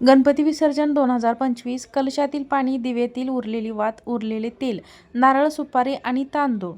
गणपती विसर्जन दोन हजार पंचवीस कलशातील पाणी दिवेतील उरलेली वात उरलेले तेल नारळ सुपारी आणि तांदूळ.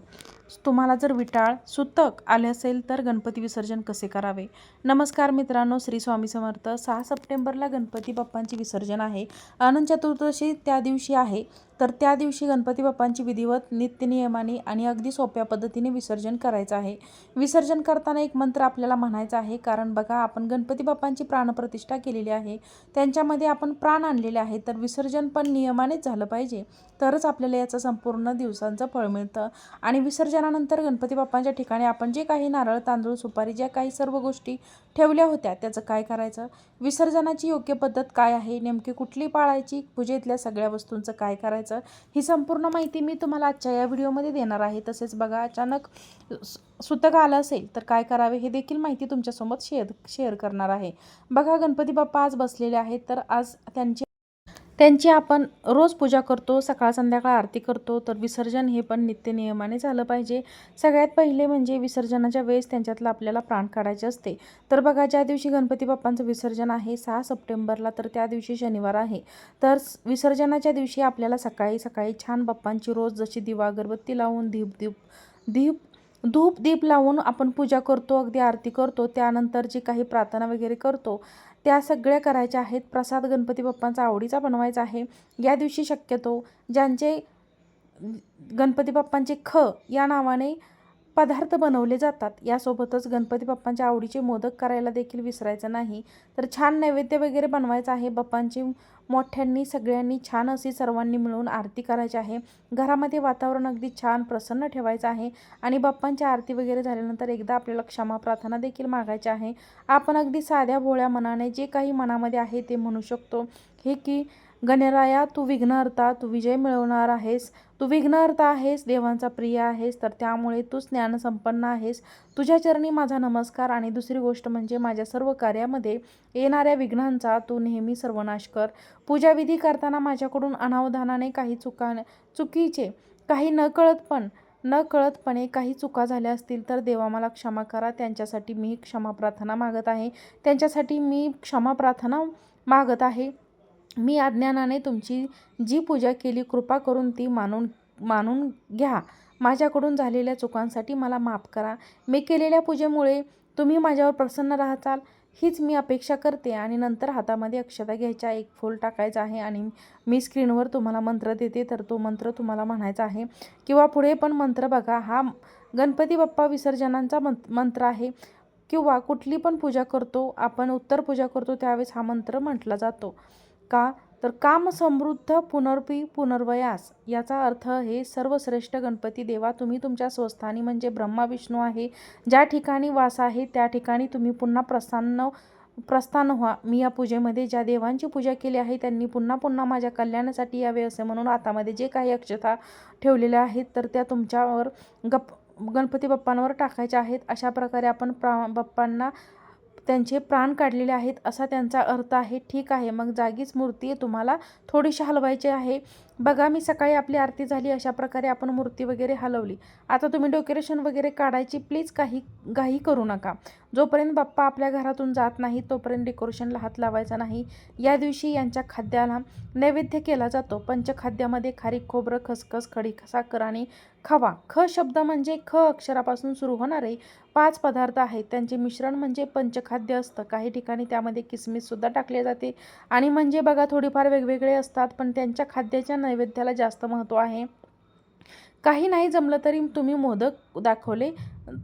तुम्हाला जर विटाळ सुतक आले असेल तर गणपती विसर्जन कसे करावे? नमस्कार मित्रांनो श्री स्वामी समर्थ. सहा सप्टेंबरला गणपती बाप्पांचे विसर्जन आहे. अनंत चतुर्दशी त्या दिवशी आहे. तर त्या दिवशी गणपती बाप्पांची विधिवत नित्यनियमाने आणि अगदी सोप्या पद्धतीने विसर्जन करायचं आहे. विसर्जन करताना एक मंत्र आपल्याला म्हणायचा आहे. कारण बघा आपण गणपती बाप्पांची प्राणप्रतिष्ठा केलेली आहे. त्यांच्यामध्ये आपण प्राण आणलेले आहे तर विसर्जन पण नियमानेच झालं पाहिजे. तरच आपल्याला याचं संपूर्ण दिवसांचं फळ मिळतं. आणि विसर्जन विसर्जनानंतर गणपती बाप्पांच्या ठिकाणी आपण जे काही नारळ तांदूळ सुपारी ज्या काही सर्व गोष्टी ठेवल्या होत्या त्याचं काय करायचं? विसर्जनाची योग्य पद्धत काय आहे? नेमकी कुठली पाळायची? पूजेतल्या सगळ्या वस्तूंचं काय करायचं? ही संपूर्ण माहिती मी तुम्हाला आजच्या या व्हिडिओमध्ये देणार आहे. तसेच बघा अचानक सु- सुतक आलं असेल तर काय करावे हे देखील माहिती तुमच्यासोबत शेअर शेअर करणार आहे. बघा गणपती बाप्पा आज बसलेले आहेत तर आज त्यांची त्यांची आपण रोज पूजा करतो सकाळ संध्याकाळ आरती करतो तर विसर्जन हे पण नित्य नियमाने झालं पाहिजे. सगळ्यात पहिले म्हणजे विसर्जनाच्या वेळेस त्यांच्यातलं आपल्याला प्राण काढायचे असते. तर बघा ज्या दिवशी गणपती बाप्पांचं विसर्जन आहे सहा सप्टेंबरला तर त्या दिवशी शनिवार आहे. तर विसर्जनाच्या दिवशी आपल्याला सकाळी सकाळी छान बाप्पांची रोज जशी दिवा अगरबत्ती लावून दीप दीप दीप धूप दीप लावून आपण पूजा करतो अगदी आरती करतो. त्यानंतर जी काही प्रार्थना वगैरे करतो त्या सगळ्या करायच्या आहेत. प्रसाद गणपती बाप्पांचा आवडीचा बनवायचा आहे. या दिवशी शक्यतो ज्यांचे गणपती बाप्पांचे ख या नावाने पदार्थ बनवले जातात. यासोबतच गणपती बाप्पांच्या आवडीचे मोदक करायला देखील विसरायचं नाही. तर छान नैवेद्य वगैरे बनवायचं आहे. बाप्पांची मोठ्यांनी सगळ्यांनी छान अशी सर्वांनी मिळून आरती करायची आहे. घरामध्ये वातावरण अगदी छान प्रसन्न ठेवायचं आहे. आणि बाप्पांची आरती वगैरे झाल्यानंतर एकदा आपल्याला क्षमा प्रार्थना देखील मागायची आहे. आपण अगदी साध्या भोळ्या मनाने जे काही मनामध्ये आहे ते म्हणू शकतो. हे की गणराया तू विघ्नहर्ता तू विजय मिळवणार आहेस. तू विघ्नहर्ता आहेस देवांचा प्रिय आहेस तर त्यामुळे तू ज्ञानसंपन्न आहेस. तुझ्या चरणी माझा नमस्कार आणि दुसरी गोष्ट म्हणजे माझ्या सर्व कार्यामध्ये येणाऱ्या विघ्नांचा तू नेहमी सर्वनाश कर. पूजाविधी करताना माझ्याकडून अनावधानाने काही चुका चुकीचे काही नकळत पण न कळतपणे काही चुका झाल्या असतील तर देवा मला क्षमा करा. त्यांच्यासाठी मी क्षमा प्रार्थना मागत आहे. त्यांच्यासाठी मी क्षमा प्रार्थना मागत आहे. मी अज्ञानाने तुमची जी पूजा केली कृपा करून ती मानून मानून घ्या. माझ्याकडून झालेल्या चुकांसाठी मला माफ करा. मी केलेल्या पूजेमुळे तुम्ही माझ्यावर प्रसन्न राहताल हीच मी अपेक्षा करते आणि नंतर हातामध्ये अक्षता घ्यायच्या एक फूल टाकायचा आहे आणि मी स्क्रीनवर तुम्हाला मंत्र देते तर तो मंत्र तुम्हाला म्हणायचा आहे. किंवा पुढे पण मंत्र बघा. हा गणपती बाप्पा विसर्जनांचा मंत मंत्र आहे. किंवा कुठली पण पूजा करतो आपण उत्तर पूजा करतो त्यावेळेस हा मंत्र म्हटला जातो. का? तर काम समृद्ध पुनर्पी पुनर्वयास याचा अर्थ हे सर्वश्रेष्ठ गणपती देवा तुम्ही तुमच्या स्वस्थानी म्हणजे ब्रह्मा विष्णू आहे ज्या ठिकाणी वास आहे त्या ठिकाणी तुम्ही पुन्हा प्रसन्न प्रस्थान व्हा. मी या पूजेमध्ये ज्या देवांची पूजा केली आहे त्यांनी पुन्हा पुन्हा माझ्या कल्याणासाठी यावे असे म्हणून आतामध्ये जे काही अक्षता ठेवलेल्या आहेत तर त्या तुमच्यावर गप गणपती बाप्पांवर टाकायच्या आहेत. अशा प्रकारे आपण प्रा बाप्पांना त्यांचे प्राण काढलेले आहेत असा त्यांचा अर्थ आहे ठीक आहे. मग जागीच मूर्ती तुम्हाला थोडीशी हलवायची आहे. बघा मी सकाळी आपली आरती झाली अशा प्रकारे आपण मूर्ती वगैरे हलवली. आता तुम्ही डेकोरेशन वगैरे काढायची प्लीज काही घाई करू नका. जोपर्यंत बाप्पा आपल्या घरातून जात नाही तोपर्यंत डेकोरेशनला हात लावायचा नाही. या दिवशी यांच्या खाद्याला नैवेद्य केला जातो. पंचखाद्यामध्ये खारीक खोबरं खसखस खडी साखर आणि खवा. ख शब्द म्हणजे ख अक्षरापासून सुरू होणारे पाच पदार्थ आहेत. त्यांचे मिश्रण म्हणजे पंचखाद्य असतं. काही ठिकाणी त्यामध्ये किसमिससुद्धा टाकले जाते. आणि म्हणजे बघा थोडीफार वेगवेगळे असतात पण त्यांच्या खाद्याच्या नैवेद्याला जास्त महत्त्व आहे. काही नाही जमलं तरी तुम्ही मोदक दाखवले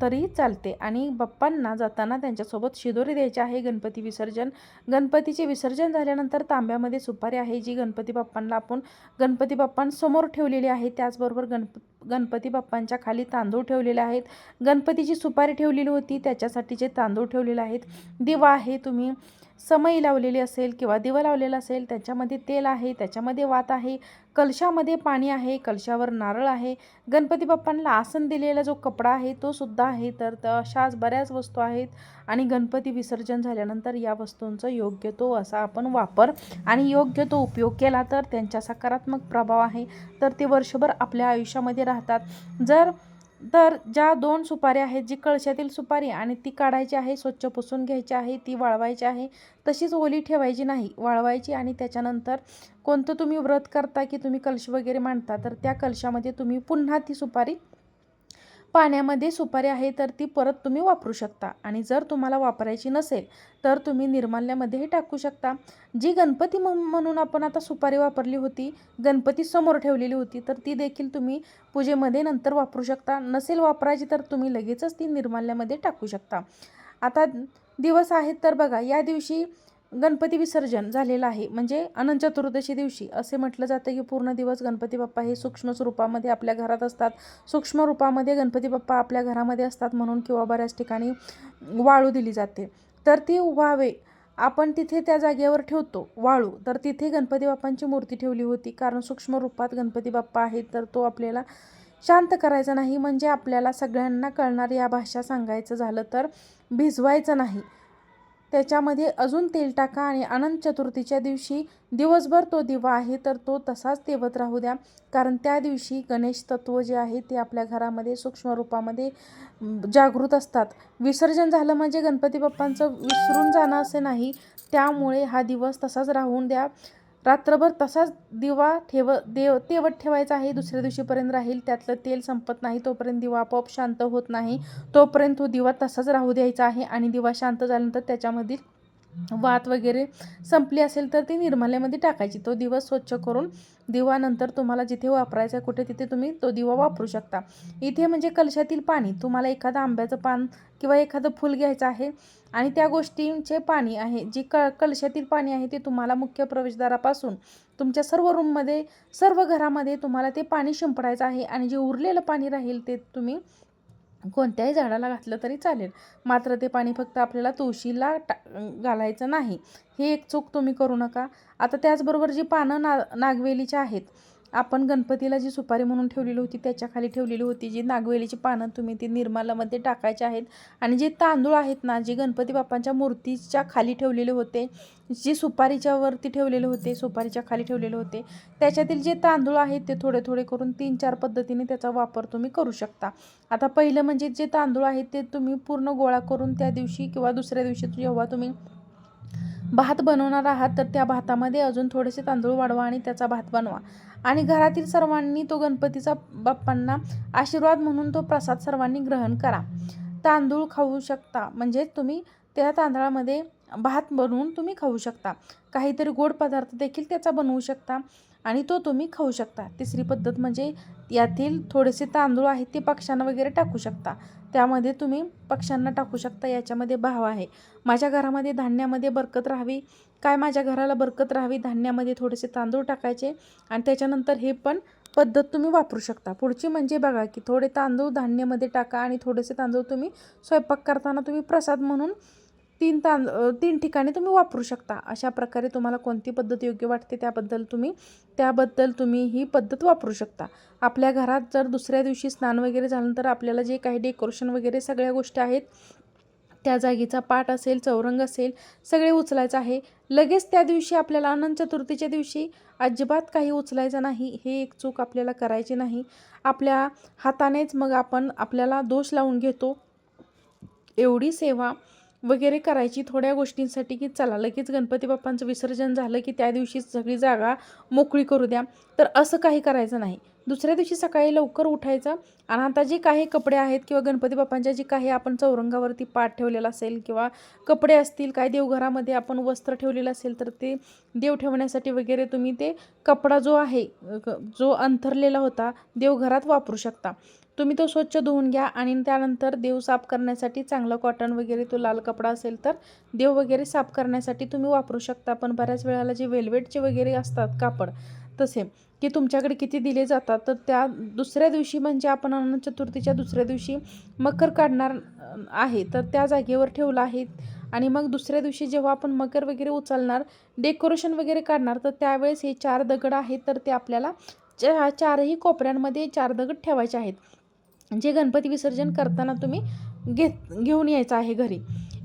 तरी चालते. आणि बाप्पांना जाताना त्यांच्यासोबत शिदोरी द्यायची आहे. गणपती विसर्जन गणपतीचे विसर्जन झाल्यानंतर तांब्यामध्ये सुपारी आहे जी गणपती बाप्पांना आपण गणपती बाप्पांसमोर ठेवलेली आहे. त्याचबरोबर गणप गणपती बाप्पांच्या खाली तांदूळ ठेवलेले आहेत. गणपतीची सुपारी ठेवलेली होती. त्याच्यासाठीचे तांदूळ ठेवलेले आहेत. दिवा आहे तुम्ही समई लावलेली असेल किंवा दिवा लावलेला असेल त्याच्यामध्ये तेल आहे त्याच्यामध्ये वात आहे कलशामध्ये पाणी आहे कलशावर नारळ आहे. गणपती बाप्पांना आसन दिलेला जो कपडा आहे तो सुद्धा आहे तर त- अशाच बऱ्याच वस्तू आहेत. आणि गणपती विसर्जन झाल्यानंतर या वस्तूंचा योग्य तो असा आपण वापर आणि योग्य तो उपयोग केला तर त्यांचा सकारात्मक प्रभाव आहे. तर ते वर्षभर आपल्या आयुष्यामध्ये राहतात. जर तर ज्या दोन सुपाऱ्या आहेत जी कळशातील सुपारी आणि ती काढायची आहे स्वच्छ पुसून घ्यायची आहे ती वाळवायची आहे तशीच ओली ठेवायची नाही वाळवायची आणि त्याच्यानंतर कोणतं तुम्ही व्रत करता की तुम्ही कलश वगैरे मांडता तर त्या कलशामध्ये तुम्ही पुन्हा ती सुपारी पाण्यामध्ये सुपारी आहे तर ती परत तुम्ही वापरू शकता. आणि जर तुम्हाला वापरायची नसेल तर तुम्ही निर्माल्यामध्येही टाकू शकता. जी गणपती म्हणून आपण आता सुपारी वापरली होती गणपती समोर ठेवलेली होती तर ती देखील तुम्ही पूजेमध्ये नंतर वापरू शकता. नसेल वापरायची तर तुम्ही लगेचच ती निर्माल्यामध्ये टाकू शकता. आता दिवस आहेत तर बघा या दिवशी गणपती विसर्जन झालेलं आहे. म्हणजे अनंत चतुर्दशी दिवशी असे म्हटलं जातं की पूर्ण दिवस गणपती बाप्पा हे सूक्ष्म स्वरूपामध्ये आपल्या घरात असतात. सूक्ष्म रूपामध्ये गणपती बाप्पा आपल्या घरामध्ये असतात म्हणून किंवा बऱ्याच ठिकाणी वाळू दिली जाते. तर ती व्हावे. आपण तिथे त्या जागेवर ठेवतो वाळू. तर तिथे गणपती बाप्पांची मूर्ती ठेवली होती. कारण सूक्ष्म रूपात गणपती बाप्पा आहेत तर तो आपल्याला शांत करायचा नाही. म्हणजे आपल्याला सगळ्यांना कळणार या भाषा सांगायचं झालं तर भिजवायचं नाही. त्याच्यामध्ये अजून तेल टाका आणि अनंत चतुर्थीच्या दिवशी दिवसभर तो दिवा आहे तर तो तसाच तेवत राहू द्या. कारण त्या दिवशी गणेश तत्व जे आहे ते आपल्या घरामध्ये सूक्ष्म रूपामध्ये जागृत असतात. विसर्जन झालं म्हणजे गणपती बाप्पांचं विसरून जाणं असे नाही. त्यामुळे हा दिवस तसाच राहून द्या. रात्रभर तसाच दिवा ठेव देव तेवत ठेवायचा आहे. दुसऱ्या दिवशीपर्यंत राहील त्यातलं तेल संपत नाही. तोपर्यंत दिवा आपोआप शांत होत नाही. तोपर्यंत तो दिवा तसाच राहू द्यायचा आहे आणि दिवा शांत झाल्यानंतर त्याच्यामधील वात वगैरे संपली असेल तर ती निर्माल्यामध्ये टाकायची. तो दिवा स्वच्छ करून दिवानंतर तुम्हाला जिथे वापरायचा आहे कुठे तिथे तुम्ही तो दिवा वापरू शकता. इथे म्हणजे कलशातील पाणी तुम्हाला एखादं आंब्याचं पान किंवा एखादं फुल घ्यायचं आहे आणि त्या गोष्टींचे पाणी आहे जी क कलशातील पाणी आहे ते तुम्हाला मुख्य प्रवेशद्वारापासून तुमच्या सर्व रूममध्ये सर्व घरामध्ये तुम्हाला ते पाणी शिंपडायचं आहे आणि जे उरलेलं पाणी राहील ते तुम्ही कोणत्याही झाडाला घातलं तरी चालेल. मात्र ते पाणी फक्त आपल्याला तुळशीला टा घालायचं नाही. हे एक चूक तुम्ही करू नका. आता त्याचबरोबर जी पानं ना नागवेलीची आहेत आपण गणपतीला जी सुपारी म्हणून ठेवलेली होती त्याच्याखाली ठेवलेली होती जी नागवेलीची पानं तुम्ही ती निर्मालामध्ये टाकायची आहेत. आणि जे तांदूळ आहेत ना जे गणपती बाप्पांच्या मूर्तीच्या खाली ठेवलेले होते जी सुपारीच्या वरती ठेवलेले होते सुपारीच्या खाली ठेवलेले होते त्याच्यातील जे तांदूळ आहेत ते थोडे थोडे करून तीन चार पद्धतीने त्याचा वापर तुम्ही करू शकता. आता पहिलं म्हणजे जे तांदूळ आहेत ते तुम्ही पूर्ण गोळा करून त्या दिवशी किंवा दुसऱ्या दिवशी जेव्हा तुम्ही भात बनवणार आहात तर त्या भातामध्ये अजून थोडेसे तांदूळ वाढवा आणि त्याचा भात बनवा. आणि घरातील सर्वांनी तो गणपतीचा बाप्पांना आशीर्वाद म्हणून तो प्रसाद सर्वांनी ग्रहण करा. तांदूळ खाऊ शकता म्हणजे तुम्ही त्या तांदळामध्ये भात बनवून तुम्ही खाऊ शकता. काहीतरी गोड पदार्थ देखील त्याचा बनवू शकता. आणि तो तुम्ही खाऊ शकता. तिसरी पद्धत म्हणजे यातील थोडेसे तांदूळ आहेत ते पक्ष्यांना वगैरे टाकू शकता. त्यामध्ये तुम्ही पक्ष्यांना टाकू शकता याच्यामध्ये भाव आहे. माझ्या घरामध्ये धान्यामध्ये बरकत राहावी. काय माझ्या घराला बरकत राहावी? धान्यामध्ये थोडेसे तांदूळ टाकायचे आणि त्याच्यानंतर हे पण पद्धत तुम्ही वापरू शकता. पुढची म्हणजे बघा की थोडे तांदूळ धान्यामध्ये टाका आणि थोडेसे तांदूळ तुम्ही स्वयंपाक करताना तुम्ही प्रसाद म्हणून तीन तांद तीन ठिकाणी तुम्ही वापरू शकता. अशा प्रकारे तुम्हाला कोणती पद्धत योग्य वाटते त्याबद्दल तुम्ही त्याबद्दल तुम्ही ही पद्धत वापरू शकता. आपल्या घरात जर दुसऱ्या दिवशी स्नान वगैरे झाल्यानंतर आपल्याला जे काही डेकोरेशन वगैरे सगळ्या गोष्टी आहेत त्या जागेचा पाट असेल चौरंग असेल सगळे उचलायचं आहे. लगेच त्या दिवशी आपल्याला अनंत चतुर्थीच्या दिवशी अजिबात काही उचलायचं नाही. हे एक चूक आपल्याला करायची नाही. आपल्या हातानेच मग आपण आपल्याला दोष लावून घेतो. एवढी सेवा वगैरे करायची थोड्या गोष्टींसाठी की चला लगेच गणपती बाप्पांचं विसर्जन झालं की त्या दिवशी सगळी जागा मोकळी करू द्या. तर असं काही करायचं नाही. दुसऱ्या दिवशी सकाळी लवकर उठायचं आणि आता जे काही कपडे आहेत किंवा गणपती बाप्पांच्या जे काही आपण चौरंगावरती पाठ ठेवलेला असेल किंवा कपडे असतील काय देवघरामध्ये आपण वस्त्र ठेवलेलं असेल तर ते देव ठेवण्यासाठी वगैरे तुम्ही ते कपडा जो आहे जो अंथरलेला होता देवघरात वापरू शकता. तुम्ही तो स्वच्छ धुवून घ्या आणि त्यानंतर देव साफ करण्यासाठी चांगलं कॉटन वगैरे तो लाल कपडा असेल तर देव वगैरे साफ करण्यासाठी तुम्ही वापरू शकता. पण बऱ्याच वेळेला जे वेल्वेटचे वगैरे असतात कापड तसे की तुमच्याकडे किती दिले जातात तर त्या दुसऱ्या दिवशी म्हणजे आपण अनंत चतुर्थीच्या दुसऱ्या दिवशी मकर काढणार आहे तर त्या जागेवर ठेवलं आहे. आणि मग दुसऱ्या दिवशी जेव्हा आपण मकर वगैरे उचलणार डेकोरेशन वगैरे काढणार तर त्यावेळेस हे चार दगड आहेत तर ते आपल्याला चारही कोपऱ्यांमध्ये चार दगड ठेवायचे आहेत. जे गणपती विसर्जन करताना तुम्ही घेत घेऊन यायचं आहे घरी.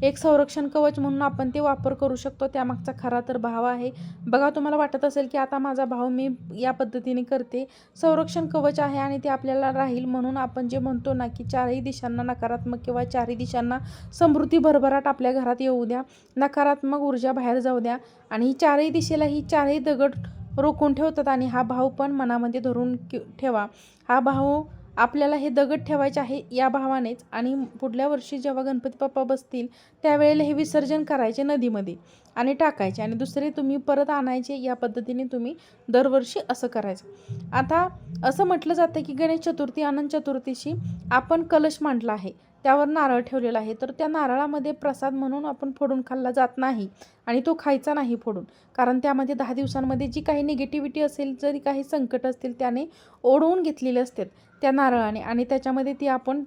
एक संरक्षण कवच म्हणून आपण ते वापर करू शकतो. त्यामागचा खरा तर भाव आहे. बघा तुम्हाला वाटत असेल की आता माझा भाव मी या पद्धतीने करते. संरक्षण कवच आहे आणि ते आपल्याला राहील म्हणून आपण जे म्हणतो ना की चारही दिशांना नकारात्मक किंवा चारही दिशांना समृद्धी भरभराट आपल्या घरात येऊ द्या. नकारात्मक ऊर्जा बाहेर जाऊ द्या. आणि ही चारही दिशेला ही चारही दगड रोखून ठेवतात आणि हा भाव पण मनामध्ये धरून ठेवा. हा भाव आपल्याला हे दगड ठेवायचे आहे या भावानेच आणि पुढल्या वर्षी जेव्हा गणपती बाप्पा बसतील त्यावेळेला हे विसर्जन करायचे नदीमध्ये आणि टाकायचे आणि दुसरे तुम्ही परत आणायचे या पद्धतीने तुम्ही दरवर्षी असं करायचं. आता असं म्हटलं जातं की गणेश चतुर्थी अनंत चतुर्थीशी आपण कलश मांडला आहे. त्यावर नारळ ठेवलेला आहे. तर त्या नारळामध्ये प्रसाद म्हणून आपण फोडून खाल्ला जात नाही आणि तो खायचा नाही फोडून. कारण त्यामध्ये दहा दिवसांमध्ये जी काही निगेटिव्हिटी असेल जरी काही संकट असतील त्याने ओढवून घेतलेले असतात त्या नारळाने. आणि त्याच्यामध्ये ती आपण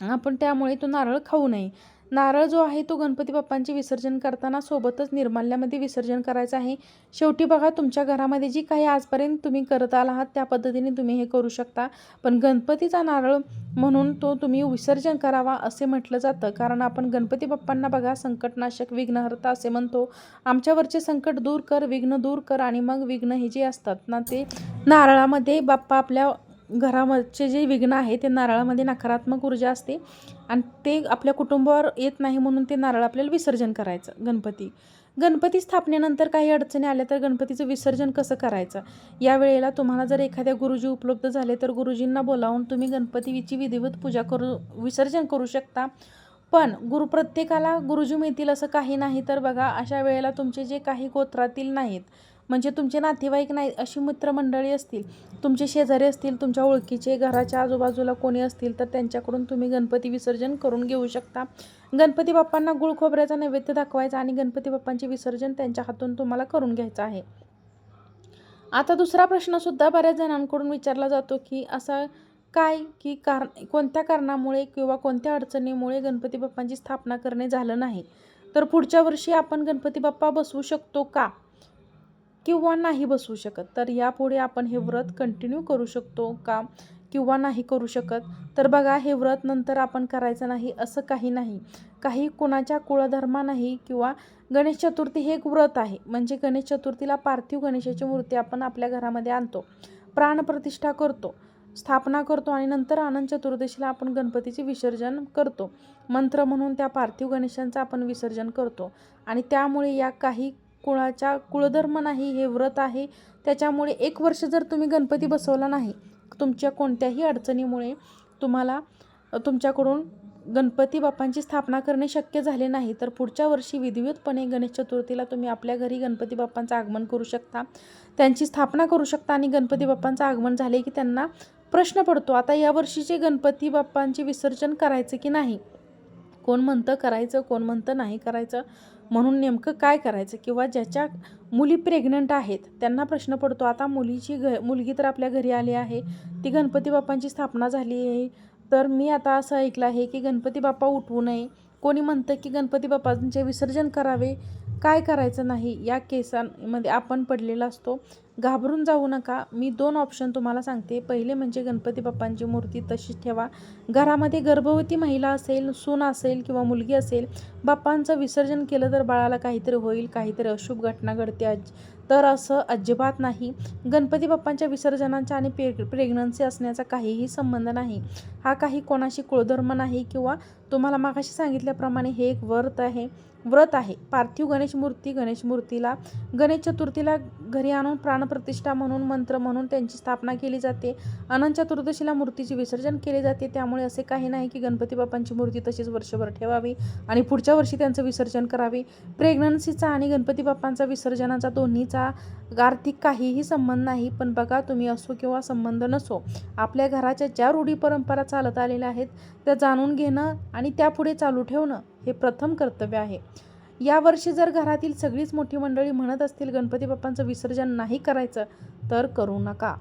आपण त्यामुळे तो नारळ खाऊ नये. नारळ जो आहे तो गणपती बाप्पांचे विसर्जन करताना सोबतच निर्माल्यामध्ये विसर्जन करायचं आहे. शेवटी बघा तुमच्या घरामध्ये जी काही आजपर्यंत तुम्ही करत आला आहात त्या पद्धतीने तुम्ही हे करू शकता. पण गणपतीचा नारळ म्हणून तो तुम्ही विसर्जन करावा असे म्हटलं जातं. कारण आपण गणपती बाप्पांना बघा संकटनाशक विघ्नहर्ता असे म्हणतो. आमच्यावरचे संकट दूर कर विघ्न दूर कर आणि मग विघ्न हे जे असतात ना ते नारळामध्ये बाप्पा आपल्या घरामधचे जे विघ्न आहे ते नारळामध्ये नकारात्मक ऊर्जा असते आणि ते आपल्या कुटुंबावर येत नाही म्हणून ते नारळ आपल्याला विसर्जन करायचं गणपती. गणपती स्थापनेनंतर काही अडचणी आल्या तर गणपतीचं विसर्जन कसं करायचं? या वेळेला तुम्हाला जर एखाद्या गुरुजी उपलब्ध झाले तर गुरुजींना बोलावून तुम्ही गणपतीची विधिवत पूजा करू विसर्जन करू शकता. पण गुरु प्रत्येकाला गुरुजी मिळतील असं काही नाही तर बघा अशा वेळेला तुमचे जे काही गोत्रातील नाहीत म्हणजे तुमचे नातेवाईक नाही अशी मित्रमंडळी असतील तुमचे शेजारी असतील तुमच्या ओळखीचे घराच्या आजूबाजूला कोणी असतील तर त्यांच्याकडून तुम्ही गणपती विसर्जन करून घेऊ शकता. गणपती बाप्पांना गुळ खोबऱ्याचा नैवेद्य दाखवायचा आणि गणपती बाप्पांचे विसर्जन त्यांच्या हातून तुम्हाला करून घ्यायचं आहे. आता दुसरा प्रश्नसुद्धा बऱ्याच जणांकडून विचारला जातो की असा काय की कार कोणत्या कारणामुळे किंवा कोणत्या अडचणीमुळे गणपती बाप्पांची स्थापना करणे झालं नाही? तर पुढच्या वर्षी आपण गणपती बाप्पा बसवू शकतो का? किंवा नाही बसवू शकत. तर यापुढे आपण हे व्रत कंटिन्यू करू शकतो का? किंवा नाही करू शकत? तर बघा हे व्रत नंतर आपण करायचं नाही असं काही नाही. काही कुणाच्या कुळधर्मा नाही किंवा गणेश चतुर्थी हे एक व्रत आहे. म्हणजे गणेश चतुर्थीला पार्थिव गणेशाची मूर्ती आपण आपल्या घरामध्ये आणतो. प्राणप्रतिष्ठा करतो स्थापना करतो आणि नंतर अनंत चतुर्दशीला आपण गणपतीचे विसर्जन करतो. मंत्र म्हणून त्या पार्थिव गणेशांचं आपण विसर्जन करतो. आणि त्यामुळे या काही कुळाच्या कुळधर्म नाही हे व्रत आहे. त्याच्यामुळे एक वर्ष जर तुम्ही गणपती बसवला नाही तुमच्या कोणत्याही अडचणीमुळे तुम्हाला तुमच्याकडून गणपती बाप्पांची स्थापना करणे शक्य झाले नाही तर पुढच्या वर्षी विधिवतपणे गणेश चतुर्थीला तुम्ही आपल्या घरी गणपती बाप्पांचं आगमन करू शकता. त्यांची स्थापना करू शकता आणि गणपती बाप्पांचं आगमन झाले की त्यांना प्रश्न पडतो आता या वर्षीचे गणपती बाप्पांचे विसर्जन करायचं की नाही? कोण म्हणतं करायचं कोण म्हणतं नाही करायचं? म्हणून नेमकं काय करायचं? किंवा ज्याच्या मुली प्रेग्नंट आहेत त्यांना प्रश्न पडतो आता मुलीची घ मुलगी तर आपल्या घरी आली आहे ती गणपती बाप्पांची स्थापना झाली आहे तर मी आता असं ऐकलं आहे की गणपती बाप्पा उठवू नये. कोणी म्हणतं की गणपती बाप्पांचे विसर्जन करावे? काय करायचं नाही? या केसांमध्ये आपण पडलेला असतो. घाबरून जाऊ नका. मी दोन ऑप्शन तुम्हाला सांगते. पहिले म्हणजे गणपती बाप्पांची मूर्ती तशीच ठेवा. घरामध्ये गर्भवती महिला असेल सून असेल किंवा मुलगी असेल बाप्पांचं विसर्जन केलं तर बाळाला काहीतरी होईल काहीतरी अशुभ घटना घडते आज. तर असं अजिबात नाही. गणपती बाप्पांच्या विसर्जनाचा आणि पे प्रेग्नन्सी असण्याचा काहीही संबंध नाही. हा काही कोणाशी कुळधर्म नाही किंवा तुम्हाला मागाशी सांगितल्याप्रमाणे हे एक व्रत आहे. व्रत आहे. पार्थिव गणेश मूर्ती गणेश मूर्तीला गणेश चतुर्थीला घरी आणून प्राण प्राणप्रतिष्ठा म्हणून मंत्र म्हणून त्यांची स्थापना केली जाते. अनंत चतुर्दशीला मूर्तीचे विसर्जन केले जाते. त्यामुळे असे काही नाही की गणपती बाप्पांची मूर्ती तशीच वर्षभर ठेवावी आणि पुढच्या वर्षी त्यांचं विसर्जन करावे. प्रेग्नन्सीचा आणि गणपती बाप्पांचा विसर्जनाचा दोन्हीचा आर्थिक काहीही संबंध नाही. पण बघा तुम्ही असो किंवा संबंध नसो आपल्या घराच्या ज्या रूढी परंपरा चालत आलेल्या आहेत त्या जाणून घेणं आणि त्यापुढे चालू ठेवणं हे प्रथम कर्तव्य आहे. यावर्षी जर घरातील सगळीच मोठी मंडळी म्हणत असतील गणपती बाप्पांचं विसर्जन नाही करायचं तर करू नका.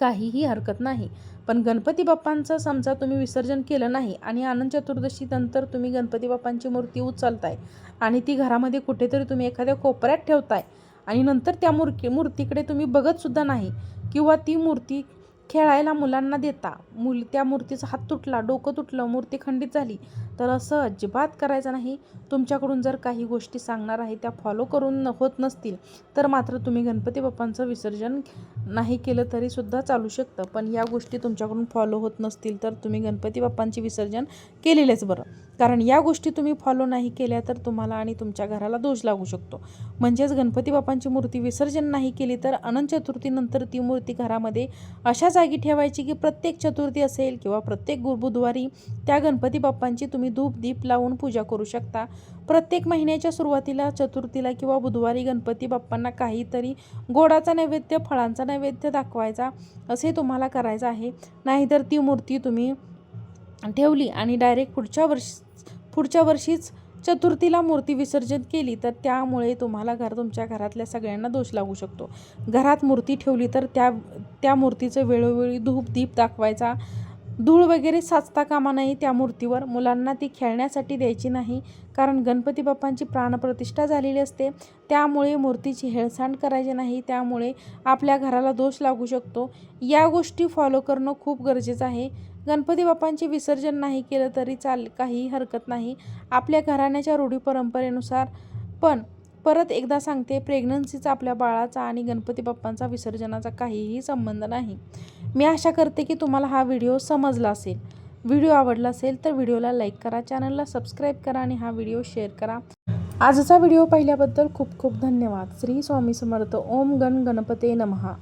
काहीही हरकत नाही. पण गणपती बाप्पांचं समजा तुम्ही विसर्जन केलं नाही आणि अनंत चतुर्दशी नंतर तुम्ही गणपती बाप्पांची मूर्ती उचलताय आणि ती घरामध्ये कुठेतरी तुम्ही एखाद्या कोपऱ्यात ठेवताय आणि नंतर त्या मूर्ती मूर्तीकडे तुम्ही बघतसुद्धा नाही किंवा ती मूर्ती खेळायला मुलांना देता. मूल त्या मूर्तीचा हात तुटला डोकं तुटलं मूर्ती खंडित झाली तर असं अजिबात करायचं नाही. तुमच्याकडून जर काही गोष्टी सांगणार आहे त्या फॉलो करून होत नसतील तर मात्र तुम्ही गणपती बाप्पांचं विसर्जन नाही केलं तरीसुद्धा चालू शकतं. पण या गोष्टी तुमच्याकडून फॉलो होत नसतील तर तुम्ही गणपती बाप्पांचे विसर्जन केलेलेच बरं. कारण या गोष्टी तुम्ही फॉलो नाही केल्या तर तुम्हाला आणि तुमच्या घराला दोष लागू शकतो. म्हणजेच गणपती बाप्पांची मूर्ती विसर्जन नाही केली तर अनंत चतुर्थीनंतर ती मूर्ती घरामध्ये अशा जागी ठेवायची की प्रत्येक चतुर्थी असेल किंवा प्रत्येक गु बुधवारी त्या गणपती बाप्पांची तुम्ही धूप दीप लावून पूजा करू शकता. प्रत्येक महिन्याच्या सुरुवातीला चतुर्थीला किंवा बुधवारी गणपती बाप्पांना काहीतरी गोडाचा नैवेद्य फळांचा नैवेद्य दाखवायचा असे तुम्हाला करायचं आहे. नाहीतर ती मूर्ती तुम्ही ठेवली आणि डायरेक्ट पुढच्या वर्ष पुढच्या वर्षीच चतुर्थीला मूर्ती विसर्जन केली तर त्यामुळे तुम्हाला घर तुमच्या घरातल्या सगळ्यांना दोष लागू शकतो. घरात मूर्ती ठेवली तर त्या त्या मूर्तीचं वेळोवेळी धूप दीप दाखवायचा. धूळ वगैरे साचता कामा नाही त्या मूर्तीवर. मुलांना ती खेळण्यासाठी द्यायची नाही कारण गणपती बाप्पांची प्राणप्रतिष्ठा झालेली असते. त्यामुळे मूर्तीची हेळसांड करायची नाही. त्यामुळे आपल्या घराला दोष लागू शकतो. या गोष्टी फॉलो करणं खूप गरजेचं आहे. गणपती बाप्पांचे विसर्जन नाही केलं तरी चाल काही हरकत नाही. आपल्या घराण्याच्या रूढी परंपरेनुसार पण परत एकदा सांगते प्रेग्नन्सीचा आपल्या बाळाचा आणि गणपती बाप्पांचा विसर्जनाचा काहीही संबंध नाही. मी आशा करते की तुम्हाला हा व्हिडिओ समजला असेल. व्हिडिओ आवडला असेल तर व्हिडिओला लाईक करा चॅनलला सबस्क्राईब करा आणि हा व्हिडिओ शेअर करा. आजचा व्हिडिओ पाहिल्याबद्दल खूप खूप धन्यवाद. श्री स्वामी समर्थ. ओम गण गणपते नमहा